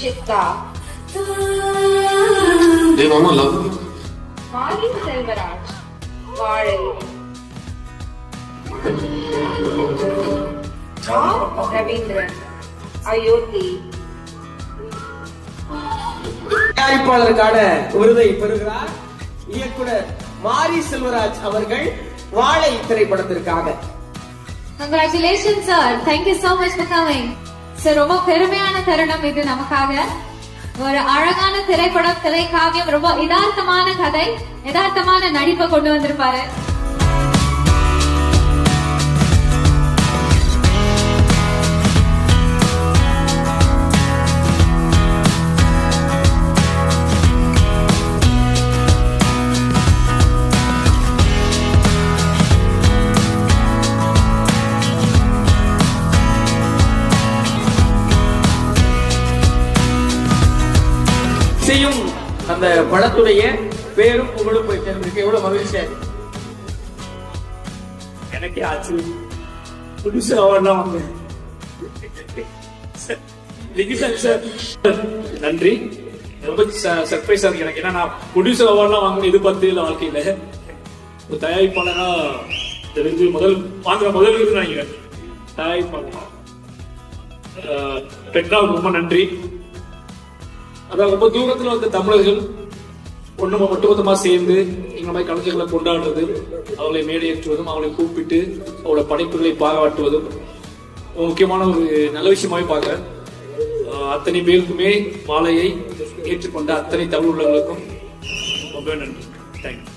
சித்தா. மாரி செல்வராஜ் வாழை. ராவ் ரவீந்திரன் அயோத்தி. தயாரிப்பாளருக்கான விருதை பெறுகிறார் இயக்குனர் மாரி செல்வராஜ் அவர்கள் வாழை திரைப்படத்திற்காக. Congratulations, sir. Thank you so much for coming. So ரொம்ப பெருமையான தருணம் இது நமக்காக. ஒரு அழகான திரைப்படம் திரைக்காவியம் ரொம்ப யதார்த்தமான கதை யதார்த்தமான நடிப்பை கொண்டு வந்திருப்பாரு. செய்யும் அந்த படத்துடைய பேரும் புகழும் போய் சேர்ந்திருக்கு. எவ்வளவு மகிழ்ச்சியா இருக்கு. எனக்கே ஆச்சு புதுசா வாங்க சார் நன்றி. ரொம்ப சர்ப்ரைஸா இருக்கு. எனக்கு ஏன்னா நான் ப்ரொடியூசர் அவார்ட்லாம் வாங்கணும் இது பத்து இல்லை வாழ்க்கையில. ஒரு தயாரிப்பாளரா தெரிஞ்சு முதல் வாங்குற முதல் விருது நினைக்கிறேன். தயாரிப்பாளர். ஆஹ் ரொம்ப நன்றி. அதான் ரொம்ப தூரத்துல வந்த தமிழர்கள் ஒண்ணுமா ஒட்டுமொத்தமா சேர்ந்து எங்களை மாதிரி கலைஞர்களை கொண்டாடுறது அவங்களை மேடையேற்றுவதும் அவங்களை கூப்பிட்டு அவங்களோட படைப்புகளை பாராட்டுவதும் முக்கியமான ஒரு நல்ல விஷயமாவே பார்க்கிறேன். அத்தனை பேருக்குமே மாலையை ஏற்றுக்கொண்ட அத்தனை தமிழ் உள்ளவர்களுக்கும் ரொம்ப நன்றி. தேங்க்யூ